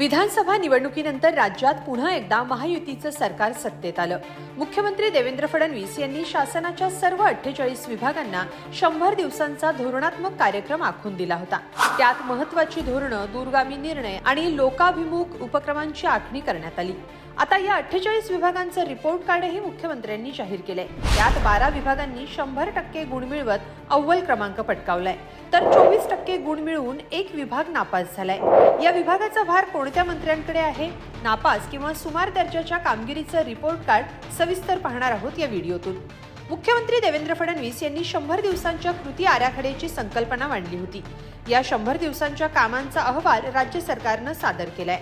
विधानसभा निवडणुकीनंतर राज्यात पुन्हा एकदा महायुतीचं सरकार सत्तेत आलं. मुख्यमंत्री देवेंद्र फडणवीस यांनी शासनाच्या सर्व अठ्ठेचाळीस विभागांना शंभर दिवसांचा धोरणात्मक कार्यक्रम आखून दिला होता. त्यात महत्वाची धोरणं दूरगामी निर्णय आणि लोकाभिमुख उपक्रमांची आखणी करण्यात आली. आता या अठ्ठेचाळीस विभागांचं रिपोर्ट कार्डही मुख्यमंत्र्यांनी जाहीर केलंय. त्यात बारा विभागांनी शंभर टक्के गुण मिळवत अव्वल क्रमांक पटकावलाय. तर चोवीस टक्के गुण मिळवून एक विभाग नापास झालाय. या विभागाचा भार कोण कोणत्या मंत्र्यांकडे आहे. नापास किंवा सुमार दर्जाच्या कामगिरीचं रिपोर्ट कार्ड सविस्तर पाहणार आहोत या व्हिडिओतून. मुख्यमंत्री देवेंद्र फडणवीस यांनी शंभर दिवसांच्या कृती आराखड्याची संकल्पना मांडली होती. या शंभर दिवसांच्या कामांचा अहवाल राज्य सरकारनं सादर केलाय.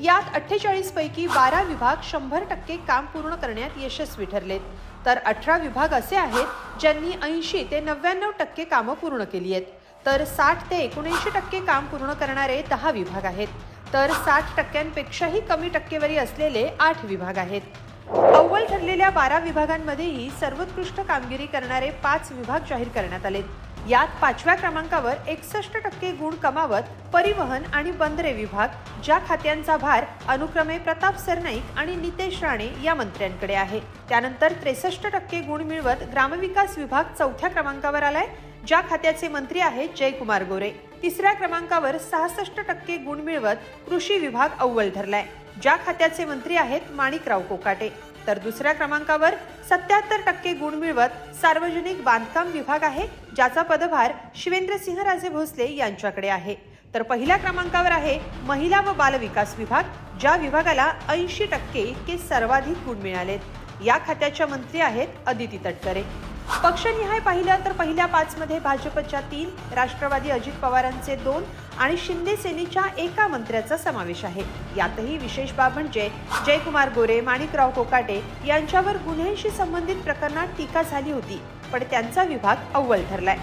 यात अठ्ठेचाळीस पैकी बारा विभाग शंभर टक्के काम पूर्ण करण्यात यशस्वी ठरलेत. तर अठरा विभाग असे आहेत ज्यांनी ऐंशी ते नव्याण्णव टक्के कामं पूर्ण केली आहेत. तर साठ ते एकोणऐंशी टक्के काम पूर्ण करणारे दहा विभाग आहेत. तर साठ टक्क्यांपेक्षाही कमी टक्केवारी असलेले आठ विभाग आहेत. अव्वल ठरलेल्या बारा विभागांमध्येही सर्वोत्कृष्ट कामगिरी करणारे पाच विभाग जाहीर करण्यात आलेत. यात पाचव्या क्रमांकावर एकसष्ट टक्के गुण कमावत परिवहन आणि बंदरे विभाग ज्या खात्यांचा भार अनुक्रमे प्रताप सरनाईक आणि नितेश राणे या मंत्र्यांकडे आहे. त्यानंतर त्रेसष्ट टक्के गुण मिळवत ग्रामविकास विभाग चौथ्या क्रमांकावर आलाय ज्या खात्याचे मंत्री आहेत जयकुमार गोरे. तिसऱ्या क्रमांकावर सहासष्ट टक्के गुण मिळवत कृषी विभाग अव्वल ठरलाय ज्या खात्याचे मंत्री आहेत माणिकराव कोकाटे. तर दुसऱ्या क्रमांकावर सत्याहत्तर टक्के गुण मिळवत सार्वजनिक बांधकाम विभाग आहे ज्याचा पदभार शिवेंद्रसिंह राजे भोसले यांच्याकडे आहे. तर पहिल्या क्रमांकावर आहे महिला व बालविकास विभाग ज्या विभागाला ऐंशी टक्के इतके सर्वाधिक गुण मिळालेत. या खात्याच्या मंत्री आहेत अदिती तटकरे. पक्षनिहाय पाहिलं तर पहिल्या पाचमध्ये भाजपच्या तीन राष्ट्रवादी अजित पवारांचे दोन आणि शिंदे सेनेच्या एका मंत्र्याचा समावेश आहे. यातही विशेष बाब म्हणजे जयकुमार गोरे माणिकराव कोकाटे यांच्यावर गुन्ह्यांशी संबंधित प्रकरणात टीका झाली होती पण त्यांचा विभाग अव्वल ठरलाय.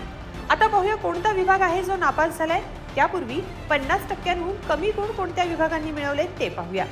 आता पाहूया कोणता विभाग आहे जो नापास झालाय. त्यापूर्वी पन्नास टक्क्यांहून कमी गुण कोणत्या विभागांनी मिळवले ते पाहूया.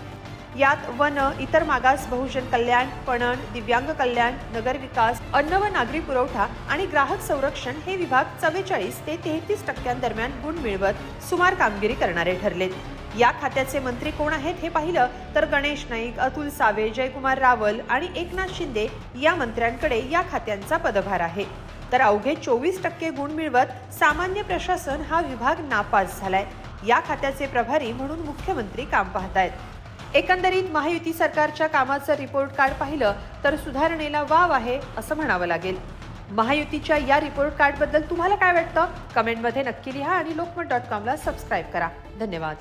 यात वन इतर मागास बहुजन कल्याण पणन दिव्यांग कल्याण नगर विकास अन्न व नागरी पुरवठा आणि ग्राहक संरक्षण हे विभाग चव्वेचाळीस ते तेहतीस टक्क्यांदरम्यान गुण मिळवत सुमार कामगिरी करणारे ठरलेत. या खात्याचे मंत्री कोण आहेत हे पाहिलं तर गणेश नाईक अतुल सावे जयकुमार रावल आणि एकनाथ शिंदे या मंत्र्यांकडे या खात्यांचा पदभार आहे. तर अवघे चोवीस टक्के गुण मिळवत सामान्य प्रशासन हा विभाग नापास झालाय. या खात्याचे प्रभारी म्हणून मुख्यमंत्री काम पाहतायत. एकंदरीत महायुती सरकारच्या कामाचं रिपोर्ट कार्ड पाहिलं तर सुधारणेला वाव आहे असं म्हणावं लागेल. महायुतीच्या या रिपोर्ट कार्डबद्दल तुम्हाला काय वाटतं? कमेंटमध्ये नक्की लिहा आणि लोकमत डॉट कॉमला सबस्क्राईब करा. धन्यवाद.